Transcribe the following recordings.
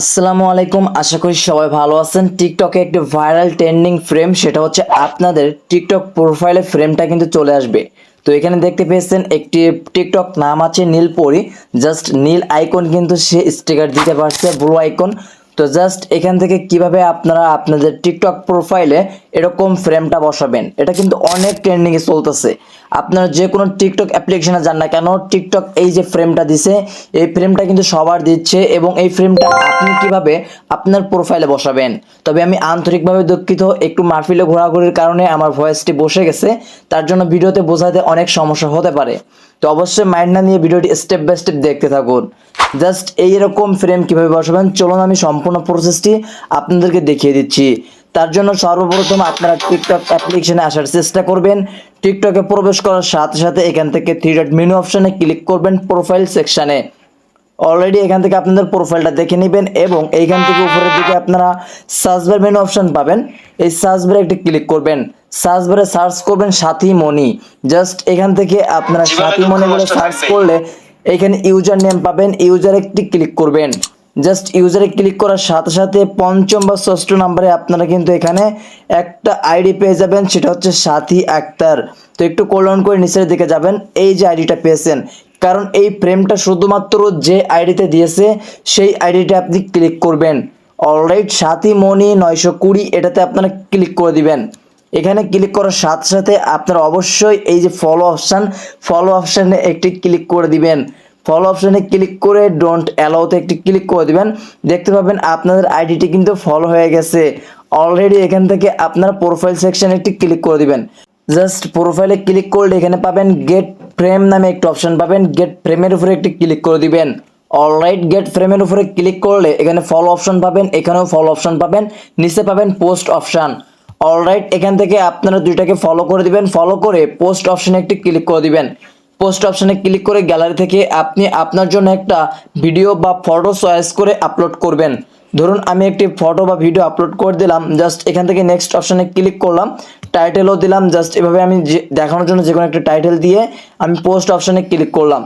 আসসালামু আলাইকুম। আশা করি সবাই ভালো আছেন। টিকটকে একটি ভাইরাল ট্রেন্ডিং ফ্রেম, সেটা হচ্ছে আপনাদের টিকটক প্রোফাইলে ফ্রেমটা কিন্তু চলে আসবে। তো এখানে দেখতে পেয়েছেন, একটি টিকটক নাম আছে নীলপরি। জাস্ট নীল আইকন কিন্তু সে স্টিকার দিতে পারছে ব্লু আইকন। তো জাস্ট এখান থেকে কীভাবে আপনারা আপনাদের টিকটক প্রোফাইলে এরকম ফ্রেমটা বসাবেন, এটা কিন্তু অনেক ট্রেন্ডিংয়ে চলতেছে। আপনারা যে কোনো টিকটক অ্যাপ্লিকেশনে যান না কেন টিকটক এই যে ফ্রেমটা দিছে, এই ফ্রেমটা কিন্তু সবার দিচ্ছে এবং এই ফ্রেমটা আপনি কীভাবে আপনার প্রোফাইলে বসাবেন। তবে আমি আন্তরিকভাবে দুঃখিত, একটু মাহফিলে ঘোরাঘুরির কারণে আমার ভয়েসটি বসে গেছে, তার জন্য ভিডিওতে বোঝাতে অনেক সমস্যা হতে পারে। তো অবশ্যই মাইন্ড না নিয়ে ভিডিওটি স্টেপ বাই স্টেপ দেখতে থাকুন। জাস্ট এইরকম ফ্রেম কীভাবে বসাবেন? চলুন আমি সম্পূর্ণ প্রসেসটি আপনাদেরকে দেখিয়ে দিচ্ছি। তার জন্য সর্বপ্রথম আপনারা টিকটক অ্যাপ্লিকেশনে আসার চেষ্টা করবেন। টিকটকে প্রবেশ করার সাথে সাথে এখান থেকে থ্রি ডট মেনু অপশানে ক্লিক করবেন প্রোফাইল সেকশানে অলরেডি এখান থেকে আপনাদের প্রোফাইলটা দেখে নেবেন এবং এইখান থেকে উপরের দিকে আপনারা সার্চবার মেনু অপশন পাবেন। এই সার্চবারে একটি ক্লিক করবেন। সার্চবারে সার্চ করবেন সাথী মনি জাস্ট এখান থেকে আপনারা সাথী মনি বলে সার্চ করলে এখানে ইউজার নেম পাবেন, ইউজারে একটি ক্লিক করবেন। জাস্ট ইউজারে ক্লিক করার সাথে সাথে পঞ্চম বা ষষ্ঠ নাম্বারে আপনারা কিন্তু এখানে একটা আইডি পেয়ে যাবেন, সেটা হচ্ছে সাথী আক্তার। তো একটু কলন করে নিচের দিকে যাবেন, এই যে আইডিটা পেয়েছেন। কারণ এই ফ্রেমটা শুধুমাত্র যে আইডিতে দিয়েছে, সেই আইডিটা আপনি ক্লিক করবেন। অলরাইট সাথী মনি নয়শো কুড়ি, এটাতে আপনারা ক্লিক করে দিবেন। এখানে ক্লিক করার সাথে সাথে আপনারা অবশ্যই এই যে ফলো অপশান ফলো অপশানে একটি ক্লিক করে দিবেন। ফলো অপশানে ক্লিক করে ডোন্ট অ্যালাউতে একটি ক্লিক করে দিবেন। দেখতে পাবেন আপনাদের আইডিটি কিন্তু ফলো হয়ে গেছে। অলরেডি এখান থেকে আপনার প্রোফাইল সেকশনে একটি ক্লিক করে দিবেন। জাস্ট প্রোফাইলে ক্লিক করলে এখানে পাবেন গেট ফ্রেম নামে একটি অপশন পাবেন। গেট ফ্রেমের উপরে একটি ক্লিক করে দিবেন। অলরাইট গেট ফ্রেমের উপরে ক্লিক করলে এখানে ফলো অপশন পাবেন, এখানেও ফলো অপশন পাবেন, নিচে পাবেন পোস্ট অপশন অলরাইট এখান থেকে আপনারা দুইটাকে ফলো করে দিবেন। ফলো করে পোস্ট অপশনে একটি ক্লিক করে দিবেন। পোস্ট অপশনে ক্লিক করে গ্যালারি থেকে আপনি আপনার জন্য একটা ভিডিও বা ফটো চয়েস করে আপলোড করবেন। ধরুন, আমি একটি ফটো বা ভিডিও আপলোড করে দিলাম জাস্ট এখান থেকে নেক্সট অপশানে ক্লিক করলাম টাইটেলও দিলাম জাস্ট এভাবে আমি দেখানোর জন্য যে কোনো একটা টাইটেল দিয়ে আমি পোস্ট অপশানে ক্লিক করলাম।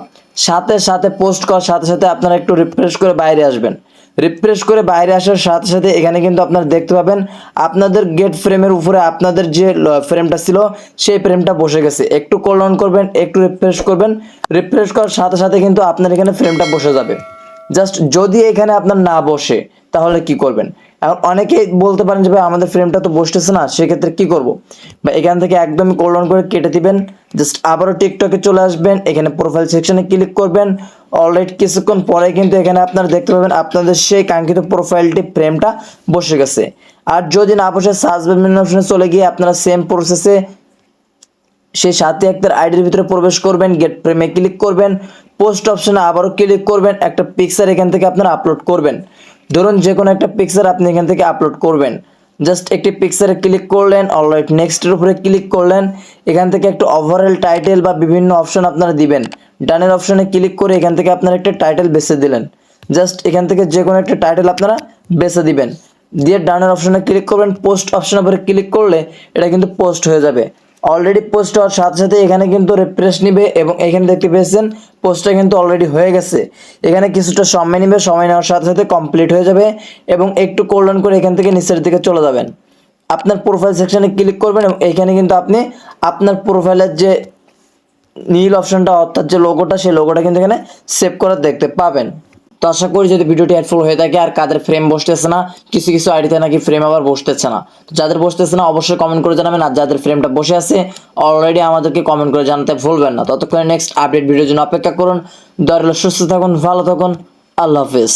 সাথে সাথে পোস্ট করার সাথে সাথে আপনারা একটু রিফ্রেশ করে বাইরে আসবেন। রিফ্রেশ করে বাইরে আসার সাথে সাথে এখানে কিন্তু আপনারা দেখতে পাবেন আপনাদের গেট ফ্রেমের উপরে আপনাদের যে ফ্রেমটা ছিল, সেই ফ্রেমটা বসে গেছে। একটু কলন করবেন, একটু রিফ্রেশ করবেন। রিফ্রেশ করার সাথে সাথে কিন্তু আপনার এখানে ফ্রেমটা বসে যাবে। জাস্ট যদি এখানে আপনার না বসে, তাহলে কি করবেন? এখন অনেকেই বলতে পারেন যে, ভাই, আমাদের ফ্রেমটা তো বসতেছে না, সেক্ষেত্রে কি করব? বা এখান থেকে একদমই কোলন করে কেটে দিবেন। জাস্ট আবারও টিকটকে চলে আসবেন, এখানে প্রোফাইল সেকশনে ক্লিক করবেন। অলরেডি কিছুক্ষণ পরে কিন্তু এখানে আপনারা দেখতে পাবেন আপনাদের সেই কাঙ্ক্ষিত প্রোফাইলটি ফ্রেমটা বসে গেছে। আর যদি না বসে সার্চ মেনু অপশনে চলে গিয়ে আপনারা সেম প্রসেসে সেই সাথে একটা আইডির ভিতরে প্রবেশ করবেন গেট প্রেমে ক্লিক করবেন। পোস্ট অপশনে আবারও ক্লিক করবেন, একটা পিকচার এখান থেকে আপনারা আপলোড করবেন। ধরুন যে কোনো একটা পিকচার আপনি এখান থেকে আপলোড করবেন। জাস্ট একটি পিকচারে ক্লিক করলেন অলরাইট নেক্সটের উপরে ক্লিক করলেন, এখান থেকে একটা ওভারঅল টাইটেল বা বিভিন্ন অপশন আপনারা দিবেন। ডানের অপশনে ক্লিক করে এখান থেকে আপনারা একটা টাইটেল বেছে দিলেন। জাস্ট এখান থেকে যে কোনো একটা টাইটেল আপনারা বেছে দিবেন। দিয়ে ডানের অপশনে ক্লিক করবেন পোস্ট অপশনের উপরে ক্লিক করলে এটা কিন্তু পোস্ট হয়ে যাবে। অলরেডি পোস্ট হওয়ার সাথে সাথে এখানে কিন্তু রিফ্রেশ নিবে এবং এখানে দেখতে পেয়েছেন পোস্টটা কিন্তু অলরেডি হয়ে গেছে। এখানে কিছুটা সময় নিবে, সময় নেওয়ার সাথে সাথে কমপ্লিট হয়ে যাবে এবং একটু কোল্ডন করে এখান থেকে নিচের দিকে চলে যাবেন। আপনার প্রোফাইল সেকশানে ক্লিক করবেন এবং এখানে কিন্তু আপনি আপনার প্রোফাইলের যে নীল অপশনটা অর্থাৎ যে লোগোটা সেই লোগোটা কিন্তু এখানে সেভ করা দেখতে পাবেন। তো আশা করি যদি ভিডিওটি হেল্পফুল হয়ে থাকে আর কাদের ফ্রেম বসতেছে না, কিছু কিছু আইডিতে নাকি ফ্রেম আবার বসতেছে না। তো যাদের বসতেছে না, অবশ্যই কমেন্ট করে জানাবেন, আর যাদের ফ্রেমটা বসে আছে অলরেডি আমাদেরকে কমেন্ট করে জানাতে ভুলবেন না। ততক্ষণে নেক্সট আপডেট ভিডিওর জন্য অপেক্ষা করুন। দরলে সুস্থ থাকুন, ভালো থাকুন, আল্লাহ হাফিজ।